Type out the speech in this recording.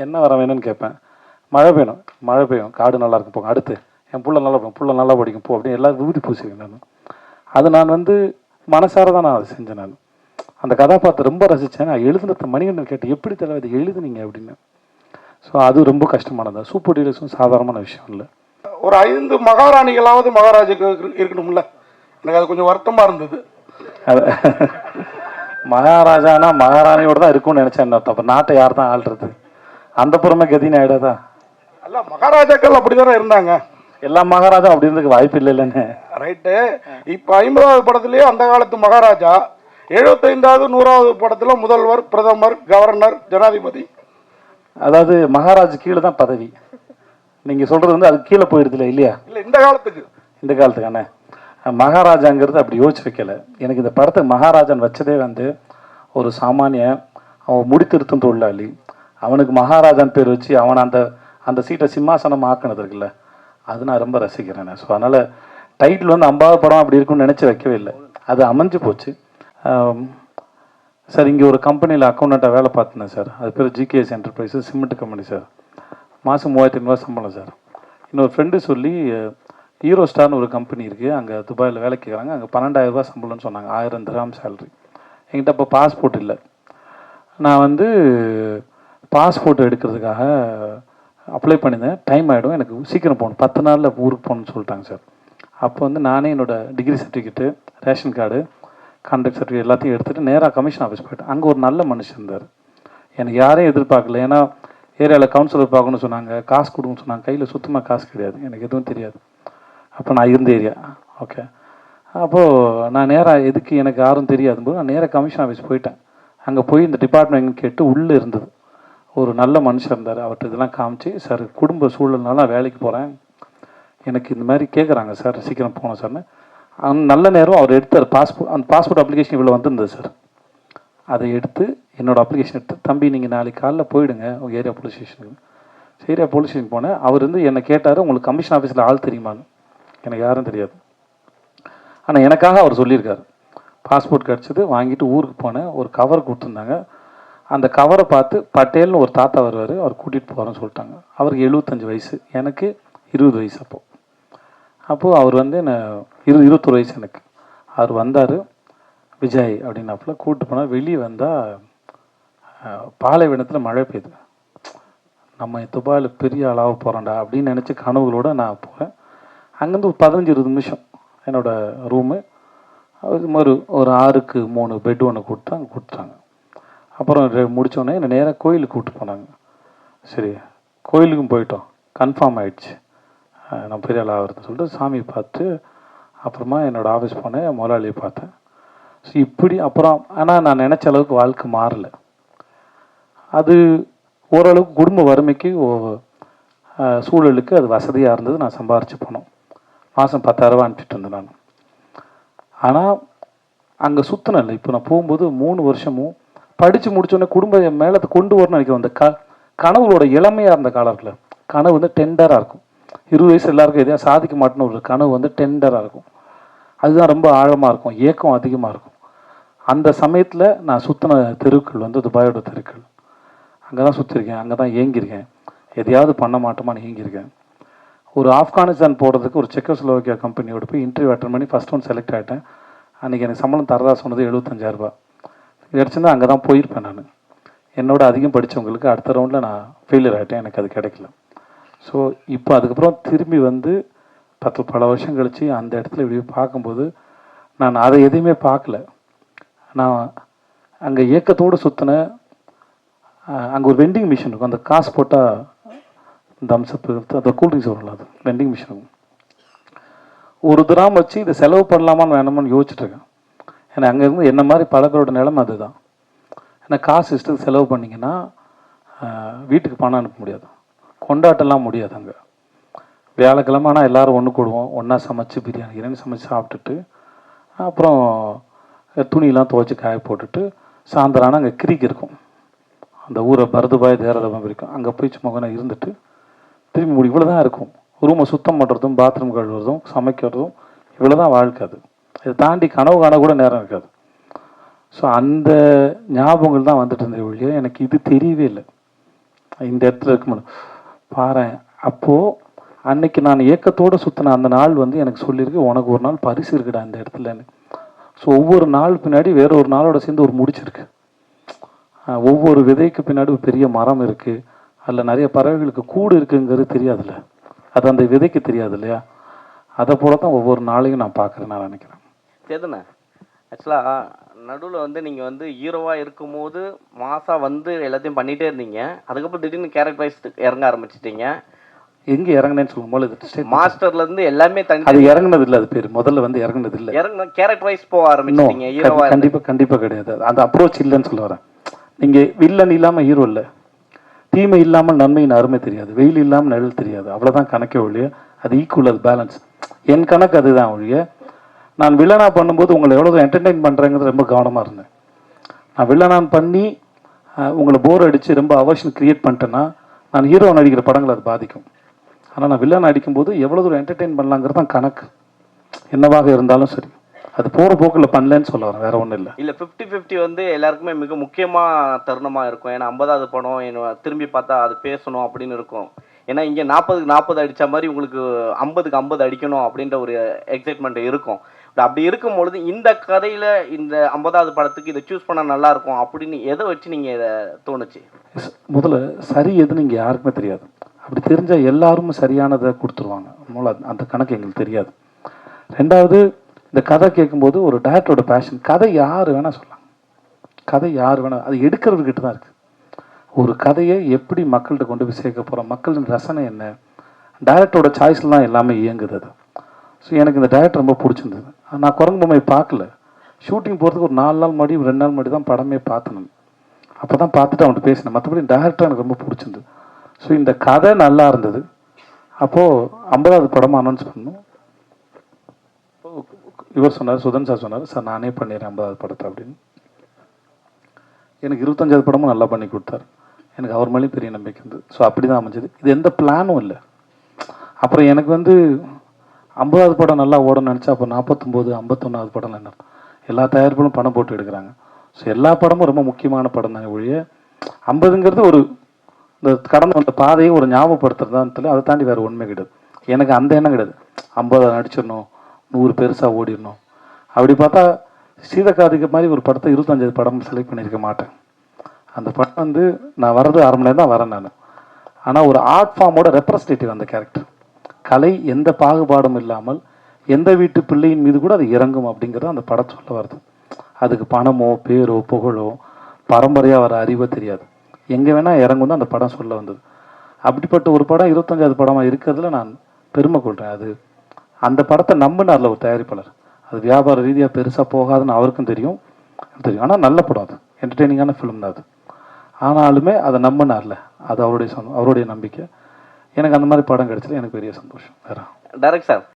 என்ன வர வேணும்னு கேட்பேன். மழை பெய்யணும். மழை பெய்யும். காடு நல்லா இருக்கும். போங்க. அடுத்து. என் புள்ள நல்லா படிக்கும் புள்ள நல்லா படிக்கும். போ அப்படின்னு எல்லாரும் விபூதி பூசிவேன் நான். அது நான் வந்து மனசார தான் நான் அதை செஞ்சேன் நான். அந்த கதாபாத்திரம் ரொம்ப ரசித்தேன் நான் எழுதுனத மணிகண்டன் கேட்டேன் எப்படி தலைவர் இதை எழுதுனீங்க அப்படின்னு. ஸோ அது ரொம்ப கஷ்டமானது? சூப்பர் டீலர்ஸும் சாதாரணமான விஷயம் இல்லை. ஒரு ஐந்து மகாராணிகளாவது மகாராஜுக்கு இருக்கு- இருக்கணும்ல. எனக்கு அது கொஞ்சம் வருத்தமா இருந்தது. அது மகாராஜானா மகாராணியோட தான் இருக்கும்னு நினச்சேன். அப்போ நாட்டை யார் தான் ஆள்றது? அந்த புறமே கதின்னு ஆயிடாதா அல்ல மகாராஜாக்கள் அப்படிதானே இருந்தாங்க. எல்லா மகாராஜா அப்படி இருந்ததுக்கு வாய்ப்பு இல்லை இல்லைன்னு ரைட்டு. இப்போ ஐம்பதாவது படத்துலயே அந்த காலத்து மகாராஜா எழுபத்தைந்தாவது நூறாவது படத்துல முதல்வர் பிரதமர் கவர்னர் ஜனாதிபதி. அதாவது மகாராஜ் கீழே தான் பதவி. நீங்கள் சொல்கிறது வந்து அது கீழே போயிடுதுல இல்லையா? இல்ல இந்த காலத்துக்கு. இந்த காலத்துக்கான. மகாராஜாங்கிறது அப்படி யோசிச்சு வைக்கல. எனக்கு இந்த படத்தை மகாராஜன் வச்சதே வந்து ஒரு சாமானிய அவன் முடித்திருத்தும் தொழிலாளி. அவனுக்கு மகாராஜான் பேர் வச்சு அவனை அந்த அந்த சீட்டை சிம்மாசனம் ஆக்கினது இருக்குல்ல அது நான் ரொம்ப ரசிக்கிறேன். ஸோ அதனால் டைட்டில் வந்து ஐம்பதாவது படம் அப்படி இருக்கும்னு நினச்சி வைக்கவே இல்லை. அது அமைஞ்சு போச்சு. சார் இங்கே ஒரு கம்பெனியில் அக்கௌண்ட்டாக வேலை பார்த்துனேன் சார். அது பேர் G K S enterprises cement company sir. மாதம் மூவாயிரத்தி ஐநூறுவா சம்பளம் சார். இன்னொரு ஃப்ரெண்டு சொல்லி ஹீரோ ஸ்டார்னு ஒரு கம்பெனி இருக்குது அங்கே துபாயில் வேலை கேட்குறாங்க அங்கே பன்னெண்டாயிரம் ரூபா சம்பளம்னு சொன்னாங்க. ஆயிரம் திராம் சேலரி என்கிட்ட அப்போ பாஸ்போர்ட் இல்லை. நான் வந்து பாஸ்போர்ட் எடுக்கிறதுக்காக அப்ளை பண்ணியிருந்தேன். டைம் ஆகிடும் எனக்கு சீக்கிரம் போகணும். பத்து நாளில் ஊருக்கு போகணும்னு சொல்லிட்டாங்க சார். அப்போ வந்து நானே என்னோடய degree certificate ration card contract certificate எல்லாத்தையும் எடுத்துகிட்டு நேராக கமிஷன் ஆஃபீஸ் போயிட்டேன். அங்கே ஒரு நல்ல மனுஷன் இருந்தார். எனக்கு யாரையும் எதிர்பார்க்கல. ஏன்னா ஏரியாவில் கவுன்சிலர் பார்க்கணும்னு சொன்னாங்க. காசு கொடுங்கன்னு சொன்னாங்க. கையில் சுத்தமாக காசு கிடையாது. எனக்கு எதுவும் தெரியாது. அப்போ நான் இருந்த ஏரியா ஓகே அப்போது நான் நேராக எதுக்கு எனக்கு யாரும் தெரியாதும்போது நான் நேராக கமிஷன் ஆஃபீஸ் போயிட்டேன். அங்கே போய் இந்த டிபார்ட்மெண்ட் கேட்டு உள்ளே இருந்தது. ஒரு நல்ல மனுஷன் இருந்தார். அவர்கிட்ட இதெல்லாம் காமிச்சு சார் குடும்ப சூழல்னால நான் வேலைக்கு போகிறேன் எனக்கு இந்த மாதிரி கேட்குறாங்க சார். சீக்கிரம் போகணும் சார்னு. அந்த நல்ல நேரம் அவர் எடுத்தார். பாஸ்போர்ட் அந்த பாஸ்போர்ட் அப்ளிகேஷன் இவ்வளோ வந்திருந்தது சார். அதை எடுத்து என்னோடய அப்ளிகேஷன் எடுத்து தம்பி நீங்கள் நாளைக்கு காலைல போயிடுங்க உங்கள் ஏரியா போலீஸ் ஸ்டேஷனுக்கு. ஏரியா போலீஸ் ஸ்டேஷன் போனேன். அவர் வந்து என்னை கேட்டார் உங்களுக்கு கமிஷன் ஆஃபீஸில் ஆள் தெரியுமான்னு? எனக்கு யாரும் தெரியாது. ஆனால் எனக்காக அவர் சொல்லியிருக்காரு. பாஸ்போர்ட் கிடச்சிது வாங்கிட்டு ஊருக்கு போனேன். ஒரு கவர் கொடுத்துருந்தாங்க. அந்த கவரை பார்த்து பட்டேல்னு ஒரு தாத்தா வருவார் அவர் கூட்டிகிட்டு போகிறேன்னு சொல்லிட்டாங்க. அவருக்கு எழுபத்தஞ்சு வயசு. எனக்கு இருபது வயசு அப்போது அப்போது அவர் வந்து என்ன இரு இருபத்தொரு வயசு எனக்கு. அவர் வந்தார் விஜய் அப்படின்னாப்புல கூப்பிட்டு போனால் வெளியே வந்தால் பாலைவனத்தில் மழை பெய்யுது. நம்ம துபாயில் பெரிய ஆளாக போகிறோம்டா அப்படின்னு நினச்சி கனவுகளோட நான் போகிறேன் அங்கேருந்து ஒரு பதினஞ்சு இருபது நிமிஷம் என்னோடய ரூமு அது மாதிரி ஒரு ஆறுக்கு மூணு பெட் ஒன்று கொடுத்து அங்கே கொடுத்துட்டாங்க. அப்புறம் ரெ- என்னை நேராக கோயிலுக்கு கூப்பிட்டு போனாங்க. சரி கோயிலுக்கும் போயிட்டோம். கன்ஃபார்ம் ஆகிடுச்சு நான் பெரிய ஆள் ஆகிறதுன்னு சொல்லிட்டு சாமி பார்த்து அப்புறமா என்னோடய ஆஃபீஸ் போனேன் முதலாளியை பார்த்தேன். ஸோ இப்படி அப்புறம் ஆனால் நான் நினச்ச அளவுக்கு வாழ்க்கை மாறலை. அது ஓரளவுக்கு குடும்ப வறுமைக்கு ஓ- சூழலுக்கு அது வசதியாக இருந்தது. நான் சம்பாரித்து போனோம். மாதம் பத்தாயிரரூபா அனுப்பிச்சிட்டு இருந்தேன் நான். ஆனால் அங்கே சுற்றினல இப்போ நான் போகும்போது மூணு வருஷமும் படித்து முடிச்சோடனே குடும்பம் மேலே கொண்டு வரணும்னு நினைக்கிறோம் அந்த க கனவுகளோட இளமையாக இருந்த காலம் இருக்குல்ல. கனவு வந்து டெண்டராக இருக்கும். இருபது வயசு எல்லாருக்கும் எதையும் சாதிக்க மாட்டேன்னு ஒரு கனவு வந்து டெண்டராக இருக்கும். அதுதான் ரொம்ப ஆழமாக இருக்கும். ஏக்கம் அதிகமாக இருக்கும். அந்த சமயத்தில் நான் சுற்றின தெருக்கள் வந்து துபாயோட தெருக்கள். அங்கே தான் சுற்றிருக்கேன் அங்கே தான் ஏங்கியிருக்கேன். எதையாவது பண்ண மாட்டோமான்னு ஏங்கியிருக்கேன். ஒரு ஆப்கானிஸ்தான் போகிறதுக்கு ஒரு செக்கோஸ்லோவாக்கியா கம்பெனியோட போய் இன்டர்வியூ அட்டன் பண்ணி ஃபஸ்ட் ஒன் செலக்ட் ஆகிட்டேன் அன்றைக்கி எனக்கு சம்பளம் தரதா சொன்னது 75000 ரூபாய். கிடச்சிருந்தா அங்கே தான் போயிருப்பேன் நான். என்னோட அதிகம் படித்தவங்களுக்கு அடுத்த ரவுண்டில் நான் ஃபெயிலியர் ஆகிட்டேன் எனக்கு அது கிடைக்கல. ஸோ இப்போ அதுக்கப்புறம் திரும்பி வந்து பத்து பல வருஷம் கழித்து அந்த இடத்துல இப்படி பார்க்கும்போது நான் அதை எதையுமே பார்க்கல. நான் அங்கே ஏக்கத்தோடு சுற்றின அங்கே ஒரு வெண்டிங் மிஷின் இருக்கும். அந்த காசு போட்டால் தம்ஸ்அப் அந்த கூல்ட்ரிங்க்ஸ் வரும்ல அது வெண்டிங் மிஷின் இருக்கும். ஒரு திராம் வச்சு இதை செலவு பண்ணலாமான்னு வேணாமான்னு யோசிச்சுட்ருக்கேன் ஏன்னா அங்கேருந்து என்ன மாதிரி பல பேரோட நிலைமை அதுதான். ஏன்னா காசு இஷ்டத்துக்கு செலவு பண்ணிங்கன்னா வீட்டுக்கு பணம் அனுப்ப முடியாது. கொண்டாட்டம்லாம் முடியாது அங்கே. வியாழக்கிழமை ஆனால் எல்லோரும் ஒன்று கூடுவோம் ஒன்றா சமைச்சு பிரியாணி கிரியாணி சமைச்சு சாப்பிட்டுட்டு அப்புறம் துணியெல்லாம் துவைச்சி காய போட்டுட்டு சாயந்தரம் ஆனால் அங்கே கிரிக்கு இருக்கும். அந்த ஊரை பரதுபாய் தேரதம் இருக்கும் அங்கே போய் சும்மா இருந்துட்டு திரும்பி முடி இவ்வளோ தான் இருக்கும். ரூமை சுத்தம் பண்ணுறதும் பாத்ரூம் கழுவுறதும் சமைக்கிறதும் இவ்வளோ தான் வாழ்க்கை அது. இதை தாண்டி கனவு காண கூட நேரம் இருக்காது. ஸோ அந்த ஞாபகங்கள் தான் வந்துட்டு இருந்தது ஒழிய எனக்கு இது தெரியவே இல்லை. இந்த இடத்துல இருக்கணும் பாரு அப்போது அன்னைக்கு நான் ஏக்கத்தோடு சுற்றின அந்த நாள் வந்து எனக்கு சொல்லியிருக்கு உனக்கு ஒரு நாள் பரிசு இருக்குடா இந்த இடத்துலன்னு. ஸோ ஒவ்வொரு நாள் பின்னாடி வேற ஒரு நாளோட சேர்ந்து ஒரு முடிச்சிருக்கு. ஒவ்வொரு விதைக்கு பின்னாடி ஒரு பெரிய மரம் இருக்குது அதில் நிறைய பறவைகளுக்கு கூடு இருக்குங்கிறது தெரியாதுல்ல. அது அந்த விதைக்கு தெரியாது இல்லையா? அதை போல தான் ஒவ்வொரு நாளையும் நான் பார்க்குறேன் நான் நினைக்கிறேன். சேதுண்ணே ஆக்சுவலாக நடுவில் வந்து நீங்கள் வந்து ஹீரோவாக இருக்கும்போது மாசா வந்து எல்லாத்தையும் பண்ணிகிட்டே இருந்தீங்க. அதுக்கப்புறம் திடீர்னு கேரக்டர் வைஸ் இறங்க ஆரம்பிச்சிட்டீங்க. எங்கே இறங்குனேன்னு சொல்லும் போது இது. மாஸ்டர்லேருந்து எல்லாமே தனி அது இறங்குனது இல்லை அது பேர். முதல்ல வந்து இறங்குனது இல்லை இறங்க கேரக்டர் வைஸ் போக ஆரம்பிச்சிட்டீங்க ஹீரோவாக கண்டிப்பாக கண்டிப்பாக கிடையாது. அந்த அப்ரோச் இல்லைன்னு சொல்ல வரேன். நீங்கள் வில்லன் இல்லாமல் ஹீரோ இல்லை. தீமை இல்லாமல் நன்மையின் அருமை தெரியாது. வெயில் இல்லாமல் நிழல் தெரியாது. அவ்வளோதான் கணக்கே ஒழிய அது ஈக்குவல் அது பேலன்ஸ் என் கணக்கு அதுதான் ஒழிய நான் வில்லனா பண்ணும்போது உங்களை எவ்வளோ என்டர்டெயின் பண்ணுறேங்கிறது ரொம்ப கவனமாக இருந்தேன். நான் வில்லனான் பண்ணி உங்களை போர் அடித்து ரொம்ப அவர்ஷன் க்ரியேட் பண்ணிட்டேன்னா நான் ஹீரோ நடிக்கிற படங்கள் அது பாதிக்கும். ஆனால் நான் வில்லன் அடிக்கும்போது எவ்வளோ தூரம் என்டர்டெயின் பண்ணலாங்கிறது தான் கணக்கு. என்னவாக இருந்தாலும் சரி. அது போகிற போக்கில் பண்ணலன்னு சொல்ல வரேன் வேற ஒன்றும் இல்லை. இல்லை ஃபிஃப்டி ஃபிஃப்டி வந்து எல்லாருக்குமே மிக முக்கியமாக தருணமாக இருக்கும். ஏன்னா ஐம்பதாவது படம் என்ன திரும்பி பார்த்தா அது பேசணும் அப்படின்னு இருக்கும். ஏன்னா இங்கே நாற்பதுக்கு நாற்பது அடித்த மாதிரி உங்களுக்கு ஐம்பதுக்கு ஐம்பது அடிக்கணும் அப்படின்ற ஒரு எக்ஸைட்மெண்ட் இருக்கும். அப்படி இருக்கும் பொழுது இந்த கதையில் இந்த ஐம்பதாவது படத்துக்கு இதை சூஸ் பண்ணால் நல்லா இருக்கும் அப்படின்னு எதை வச்சு நீங்கள் இதை தோணுச்சு? முதல்ல சரி எதுன்னு இங்கே யாருக்குமே தெரியாது. அப்படி தெரிஞ்சால் எல்லாரும் சரியானதை கொடுத்துருவாங்க. மூல அந்த- அந்த கணக்கு எங்களுக்கு தெரியாது. ரெண்டாவது இந்த கதை கேட்கும்போது ஒரு டேரக்டரோட பேஷன் கதை யார் வேணால் சொல்லலாம். கதை யார் வேணால் அது எடுக்கிறவர்கிட்ட தான் இருக்குது ஒரு கதையை எப்படி மக்கள்கிட்ட கொண்டு போய் சேர்க்க போகிறோம் மக்களின் ரசனை என்ன? டேரக்டரோட சாய்ஸில் தான் எல்லாமே இயங்குது அது. ஸோ எனக்கு இந்த டேரக்டர் ரொம்ப பிடிச்சிருந்தது. நான் குரங்கு பொம்மையை பார்க்கல. ஷூட்டிங் போகிறதுக்கு ஒரு நாலு நாள் முன்னாடி ரெண்டு நாள் முன்னாடி தான் படமே பார்த்தேன். அப்போ தான் பார்த்துட்டு அவன்கிட்ட பேசினேன். மற்றபடி டேரக்டர் எனக்கு ரொம்ப பிடிச்சிருந்தது. ஸோ இந்த கதை நல்லா இருந்தது. அப்போது ஐம்பதாவது படமாக அனௌன்ஸ் பண்ணோம். இவர் சொன்னார் சுதன் சார் சொன்னார் சார் நானே பண்ணிடுறேன் ஐம்பதாவது படத்தை அப்படின்னு. எனக்கு இருபத்தஞ்சாவது படமும் நல்லா பண்ணி கொடுத்தாரு. எனக்கு அவர் மேலேயும் பெரிய நம்பிக்கை இருந்தது. ஸோ அப்படி தான் அமைஞ்சது. இது எந்த பிளானும் இல்லை. அப்புறம் எனக்கு வந்து ஐம்பதாவது படம் நல்லா ஓடணும்னு நினச்சா அப்போ நாற்பத்தொம்போது ஐம்பத்தொன்னாவது படம் என்ன எல்லா தயாரிப்புகளும் பணம் போட்டு எடுக்கிறாங்க. ஸோ எல்லா படமும் ரொம்ப முக்கியமான படம் தான் ஒழிய ஐம்பதுங்கிறது ஒரு இந்த கடந்து வந்த பாதையை ஒரு ஞாபகப்படுத்துறதான் தெரியல அதை தாண்டி வேறு உண்மை கிடையாது. எனக்கு அந்த எண்ணம் கிடையாது. ஐம்பது நடிச்சிடணும் நூறு பெருசாக ஓடிடணும். அப்படி பார்த்தா சீதக்காதிக்கு மாதிரி ஒரு படத்தை இருபத்தஞ்சாவது படம் செலக்ட் பண்ணியிருக்க மாட்டேன். அந்த படம் வந்து நான் வர்றது அரை மணி நேரம் தான் வரேன் நான். ஆனால் ஒரு ஆர்ட் ஃபார்மோட ரெப்ரஸன்டேட்டிவ் அந்த கேரக்டர் கலை எந்த பாகுபாடும் இல்லாமல் எந்த வீட்டு பிள்ளையின் மீது கூட அது இறங்கும் அப்படிங்கிறது அந்த படம் சொல்ல வருது. அதுக்கு பணமோ பேரோ புகழோ பரம்பரையாக வர அறிவோ தெரியாது. எங்கே வேணால் இறங்கும் தான் அந்த படம் சொல்ல வந்தது. அப்படிப்பட்ட ஒரு படம் இருபத்தஞ்சாவது படமாக இருக்கிறதுல நான் பெருமை கொள்கிறேன் அது அந்த படத்தை நம்பினார்ல ஒரு தயாரிப்பாளர். அது வியாபார ரீதியாக பெருசாக போகாதுன்னு அவருக்கும் தெரியும். தெரியும். ஆனால் நல்ல படம் அது. என்டர்டெய்னிங்கான ஃபிலிம் தான் அது. ஆனாலுமே அதை நம்பினார்ல. அது அவருடைய சொந்த அவருடைய நம்பிக்கை. எனக்கு அந்த மாதிரி படம் கிடைச்சது எனக்கு பெரிய சந்தோஷம். வேற. Direct sir